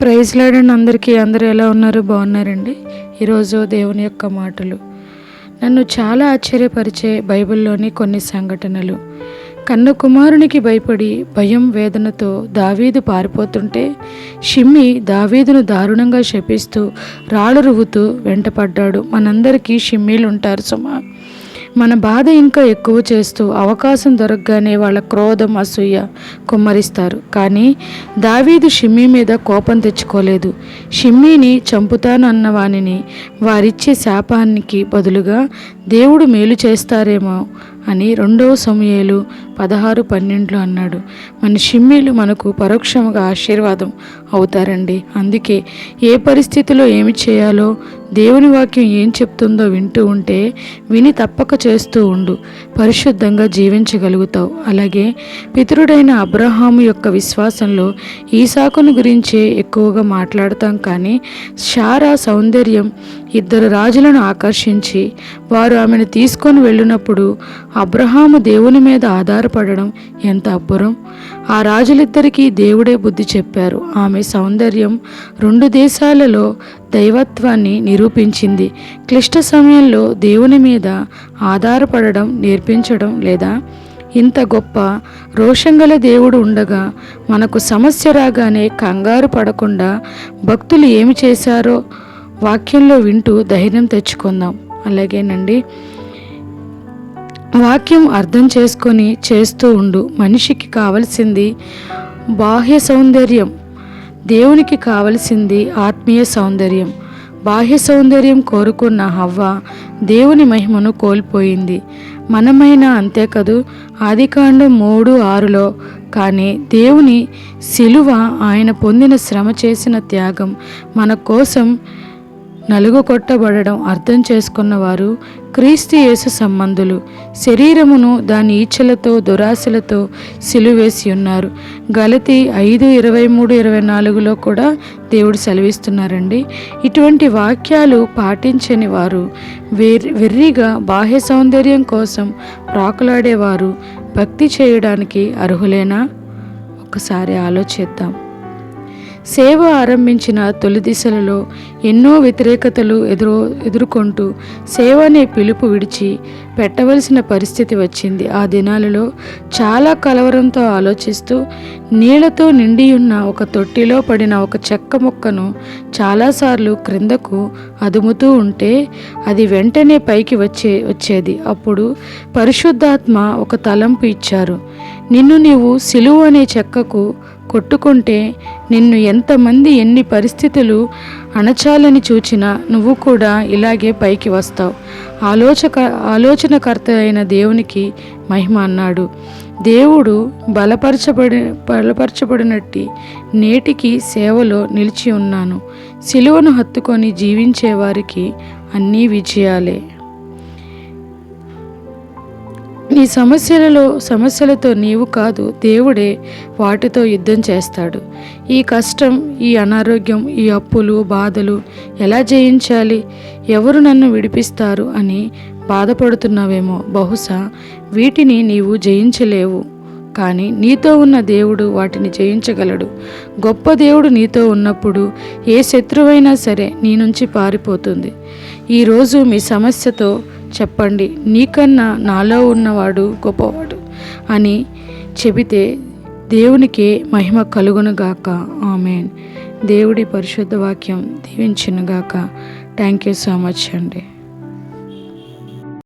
Praise లాడని అందరికీ. అందరూ ఎలా ఉన్నారు? బాగున్నారండి. ఈరోజు దేవుని యొక్క మాటలు. నన్ను చాలా ఆశ్చర్యపరిచే బైబిల్లోని కొన్ని సంఘటనలు. కన్ను కుమారునికి భయపడి భయం వేదనతో దావీదు పారిపోతుంటే షిమ్మి దావీదును దారుణంగా శపిస్తూ రాళ్ళు రువ్వుతూ వెంటపడ్డాడు. మనందరికీ షిమ్మీలు ఉంటారు సుమా. మన బాధ ఇంకా ఎక్కువ చేస్తూ అవకాశం దొరకగానే వాళ్ళ క్రోధం అసూయ కుమ్మరిస్తారు. కానీ దావీదు షిమ్మీ మీద కోపం తెచ్చుకోలేదు. షిమ్మీని చంపుతాను అన్న వానిని వారిచ్చే శాపానికి బదులుగా దేవుడు మేలు చేస్తారేమో అని రెండవ సమయాలు పదహారు పన్నెండులో అన్నాడు. మన షిమ్మీలు మనకు పరోక్షంగా ఆశీర్వాదం అవుతారండి. అందుకే ఏ పరిస్థితిలో ఏమి చేయాలో దేవుని వాక్యం ఏం చెప్తుందో వింటూ ఉంటే విని తప్పక చేస్తూ ఉండు. పరిశుద్ధంగా జీవించగలుగుతావు. అలాగే పితరుడైన అబ్రహాము యొక్క విశ్వాసంలో ఈసాకును గురించే ఎక్కువగా మాట్లాడతాం కానీ శారా సౌందర్యం ఇద్దరు రాజులను ఆకర్షించి వారు ఆమెను తీసుకొని వెళ్ళినప్పుడు అబ్రహాము దేవుని మీద ఆధారపడడం ఎంత అబ్బురం. ఆ రాజులిద్దరికీ దేవుడే బుద్ధి చెప్పారు. ఆమె సౌందర్యం రెండు దేశాలలో దైవత్వాన్ని నిరూపించింది. క్లిష్ట సమయంలో దేవుని మీద ఆధారపడడం నేర్పించడం లేదా? ఇంత గొప్ప రోషంగల దేవుడు ఉండగా మనకు సమస్య రాగానే కంగారు పడకుండా భక్తులు ఏమి చేశారో వాక్యంలో వింటూ ధైర్యం తెచ్చుకుందాం. అలాగేనండి. వాక్యం అర్థం చేసుకొని చేస్తూ ఉండు. మనిషికి కావలసింది బాహ్య సౌందర్యం. దేవునికి కావలసింది ఆత్మీయ సౌందర్యం. బాహ్య సౌందర్యం కోరుకున్న హవ్వ దేవుని మహిమను కోల్పోయింది. మనమైనా అంతే కదూ? ఆదికాండం మూడు ఆరులో కానీ దేవుని శిలువ ఆయన పొందిన శ్రమ చేసిన త్యాగం మన కోసం నలుగు కొట్టబడడం అర్థం చేసుకున్నవారు క్రీస్తు యేసు సంబంధులు. శరీరమును దాని ఈచ్ఛలతో దురాశలతో సిలువేసి ఉన్నారు. గలతి ఐదు ఇరవై మూడు ఇరవై నాలుగులో కూడా దేవుడు సెలవిస్తున్నారండి. ఇటువంటి వాక్యాలు పాటించని వారు వెర్రిగా బాహ్య సౌందర్యం కోసం ప్రాకులాడేవారు భక్తి చేయడానికి అర్హులేనా? ఒకసారి ఆలోచిద్దాం. సేవ ఆరంభించిన తొలి దిశలలో ఎన్నో వ్యతిరేకతలు ఎదురు ఎదుర్కొంటూ సేవ అనే పిలుపు విడిచి పెట్టవలసిన పరిస్థితి వచ్చింది. ఆ దినాలలో చాలా కలవరంతో ఆలోచిస్తూ నీళ్ళతో నిండి ఉన్న ఒక తొట్టిలో పడిన ఒక చెక్క మొక్కను చాలాసార్లు క్రిందకు అదుముతూ ఉంటే అది వెంటనే పైకి వచ్చే వచ్చేది. అప్పుడు పరిశుద్ధాత్మ ఒక తలంపు ఇచ్చారు. నిన్ను నీవు సిలువు అనే చెక్కకు కొట్టుకుంటే నిన్ను ఎంతమంది ఎన్ని పరిస్థితులు అణచాలని చూచినా నువ్వు కూడా ఇలాగే పైకి వస్తావు. ఆలోచక ఆలోచనకర్త అయిన దేవునికి మహిమ అన్నాడు. దేవుడు బలపరచబడి బలపరచబడినట్టి నేటికి సేవలో నిలిచి ఉన్నాను. సిలువను హత్తుకొని జీవించే వారికి అన్నీ విజయాలే. నీ సమస్యలలో సమస్యలతో నీవు కాదు దేవుడే వాటితో యుద్ధం చేస్తాడు. ఈ కష్టం ఈ అనారోగ్యం ఈ అప్పులు బాధలు ఎలా జయించాలి? ఎవరు నన్ను విడిపిస్తారు అని బాధపడుతున్నావేమో బహుశా వీటిని నీవు జయించలేవు. కానీ నీతో ఉన్న దేవుడు వాటిని జయించగలడు. గొప్ప దేవుడు నీతో ఉన్నప్పుడు ఏ శత్రువైనా సరే నీ నుంచి పారిపోతుంది. ఈరోజు మీ సమస్యతో చెప్పండి నీకన్నా నాలో ఉన్నవాడు గొప్పవాడు అని చెబితే దేవునికి మహిమ కలుగునుగాక. ఆమెన్. దేవుడి పరిశుద్ధ వాక్యం దీవించినగాక. థ్యాంక్ యూ సో మచ్ అండి.